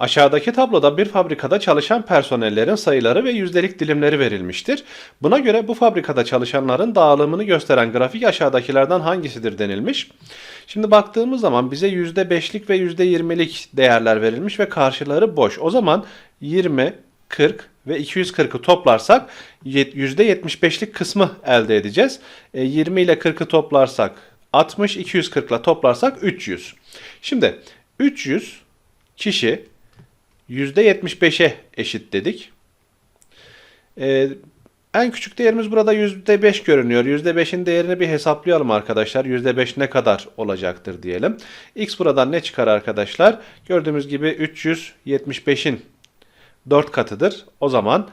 Aşağıdaki tabloda bir fabrikada çalışan personellerin sayıları ve yüzdelik dilimleri verilmiştir. Buna göre bu fabrikada çalışanların dağılımını gösteren grafik aşağıdakilerden hangisidir denilmiş. Şimdi baktığımız zaman bize %5'lik ve %20'lik değerler verilmiş ve karşıları boş. O zaman 20, 40 ve 240'ı toplarsak yet- %75'lik kısmı elde edeceğiz. E, 20 ile 40'ı toplarsak 60, 240 ile toplarsak 300. Şimdi 300 kişi %75'e eşit dedik. Ee, en küçük değerimiz burada %5 görünüyor. %5'in değerini bir hesaplayalım arkadaşlar. %5 ne kadar olacaktır diyelim. X buradan ne çıkar arkadaşlar? Gördüğümüz gibi 375'in 4 katıdır. O zaman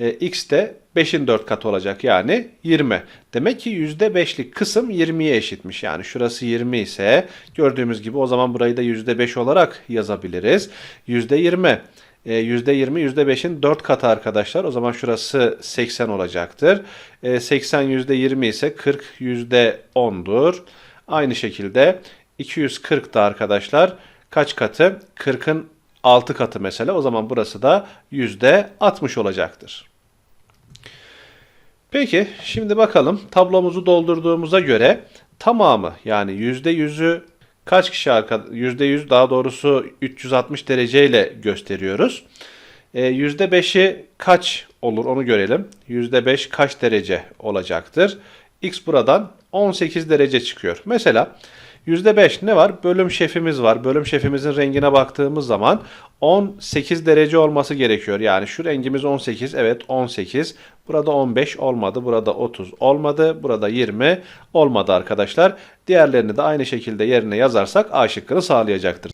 e, X de 5'in 4 katı olacak yani 20. Demek ki %5'lik kısım 20'ye eşitmiş. Yani şurası 20 ise gördüğümüz gibi o zaman burayı da %5 olarak yazabiliriz. %20 e, %20 %5'in 4 katı arkadaşlar. O zaman şurası 80 olacaktır. E, 80 %20 ise 40 %10'dur. Aynı şekilde 240 da arkadaşlar kaç katı? 40'ın 6 katı mesela. O zaman burası da %60 olacaktır. Peki şimdi bakalım tablomuzu doldurduğumuza göre tamamı yani %100'ü kaç kişi arka %100 daha doğrusu 360 dereceyle gösteriyoruz. E, %5'i kaç olur onu görelim. %5 kaç derece olacaktır? X buradan 18 derece çıkıyor. Mesela %5 ne var? Bölüm şefimiz var. Bölüm şefimizin rengine baktığımız zaman 18 derece olması gerekiyor. Yani şu rengimiz 18. Evet 18. Burada 15 olmadı. Burada 30 olmadı. Burada 20 olmadı arkadaşlar. Diğerlerini de aynı şekilde yerine yazarsak A şıkkını sağlayacaktır.